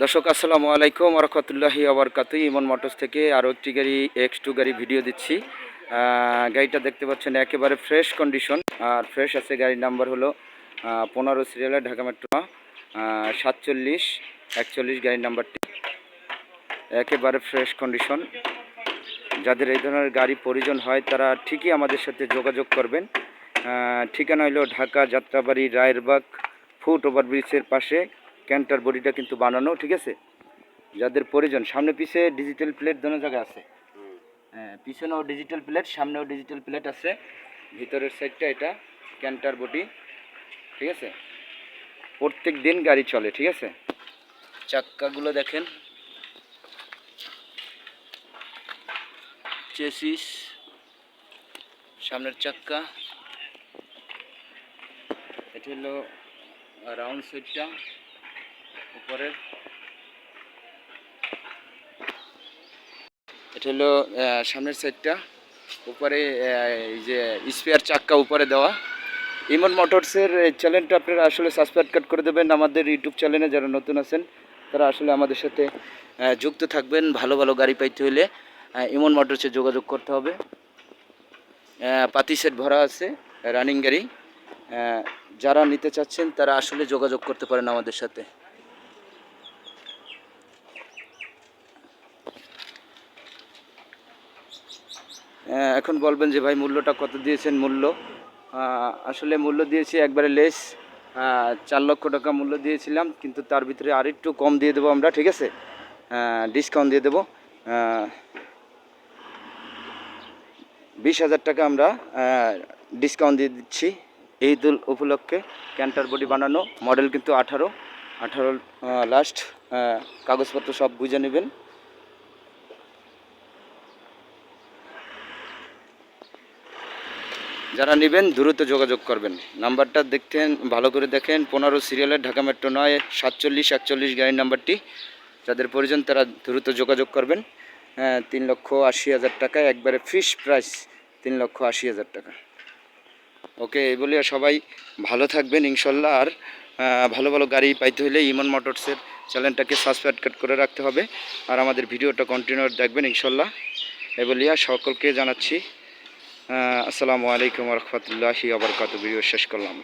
দর্শক, আসসালামু আলাইকুম রহমতুল্লাহি আবরকাতু ইমন মোটরস থেকে আরও একটি গাড়ি এক্স টু গাড়ি ভিডিও দিচ্ছি। গাড়িটা দেখতে পাচ্ছেন একেবারে ফ্রেশ কন্ডিশন আর ফ্রেশ আছে গাড়ির নাম্বার হলো পনেরো সিরিয়ালের ঢাকা মেট্রো সাতচল্লিশ, একচল্লিশ গাড়ির নাম্বারটি একেবারে ফ্রেশ কন্ডিশন যাদের এই ধরনের গাড়ি প্রয়োজন হয়, তারা ঠিকই আমাদের সাথে যোগাযোগ করবেন। ঠিকানা হলো ঢাকা যাত্রাবাড়ি রায়েরবাগ ফুট ওভারব্রিজের পাশে। ক্যান্টার বডিটা কিন্তু বানানো, ঠিক আছে? যাদের প্রয়োজন, সামনে পিছে ডিজিটাল প্লেট দোনো জায়গায় আছে। হ্যাঁ পিছনেও ডিজিটাল প্লেট সামনেও ডিজিটাল প্লেট আছে। ভিতরের সাইডটা এটা ক্যান্টার বডি ঠিক আছে? প্রত্যেক দিন গাড়ি চলে, ঠিক আছে? চাক্কাগুলো দেখেন। চেসিস সামনের চাক্কা। এটা হলো রাউন্ড সাইডটা এটা হলো সামনের সাইডটা উপরে এই যে স্পেয়ার চাক্কা উপরে দেওয়া। ইমন মোটরসের চ্যানেলটা আপনারা আসলে সাবস্ক্রাইব কাট করে দেবেন। আমাদের ইউটিউব চ্যানেলে যারা নতুন আছেন, তারা আসলে আমাদের সাথে যুক্ত থাকবেন। ভালো ভালো গাড়ি পাইতে হলে ইমন মোটরসে যোগাযোগ করতে হবে। পাতি সেট ভরা আছে রানিং গাড়ি। যারা নিতে চাচ্ছেন, তারা আসলে যোগাযোগ করতে পারেন আমাদের সাথে। এখন বলবেন যে ভাই মূল্যটা কত দিয়েছেন মূল্য? আসলে মূল্য দিয়েছি একবারে লেস চার লক্ষ টাকা মূল্য দিয়েছিলাম, কিন্তু তার ভিতরে আর একটু কম দিয়ে দেবো আমরা, ঠিক আছে? ডিসকাউন্ট দিয়ে দেবো। বিশ হাজার টাকা আমরা ডিসকাউন্ট দিয়ে দিচ্ছি ঈদ উল উপলক্ষে। ক্যান্টার বডি বানানো মডেল কিন্তু আঠারো আঠারো লাস্ট কাগজপত্র সব বুঝে নেবেন। যারা নেবেন, দ্রুত যোগাযোগ করবেন। নাম্বারটা দেখতেন, ভালো করে দেখেন, পনেরো সিরিয়ালের ঢাকা মেট্রো নয়, সাতচল্লিশ, একচল্লিশ গাড়ির নাম্বারটি। যাদের প্রয়োজন, তারা দ্রুত যোগাযোগ করবেন। হ্যাঁ তিন লক্ষ আশি হাজার টাকা, একবারে ফিস প্রাইস তিন লক্ষ আশি হাজার টাকা। ওকে, এই বলে সবাই ভালো থাকবেন, ইনশাল্লাহ। আর ভালো ভালো গাড়ি পাইতে হলে ইমন মোটরসের চ্যানেলটাকে সাবস্ক্রাইব করে রাখতে হবে। আর আমাদের ভিডিওটা কন্টিনিউ দেখবেন, ইনশাল্লাহ। এই বলিয়া সকলকে জানাচ্ছি আসসালামু আলাইকুম রহমতুল্লাহি আবরকাত ভিডিও শেষ করলাম।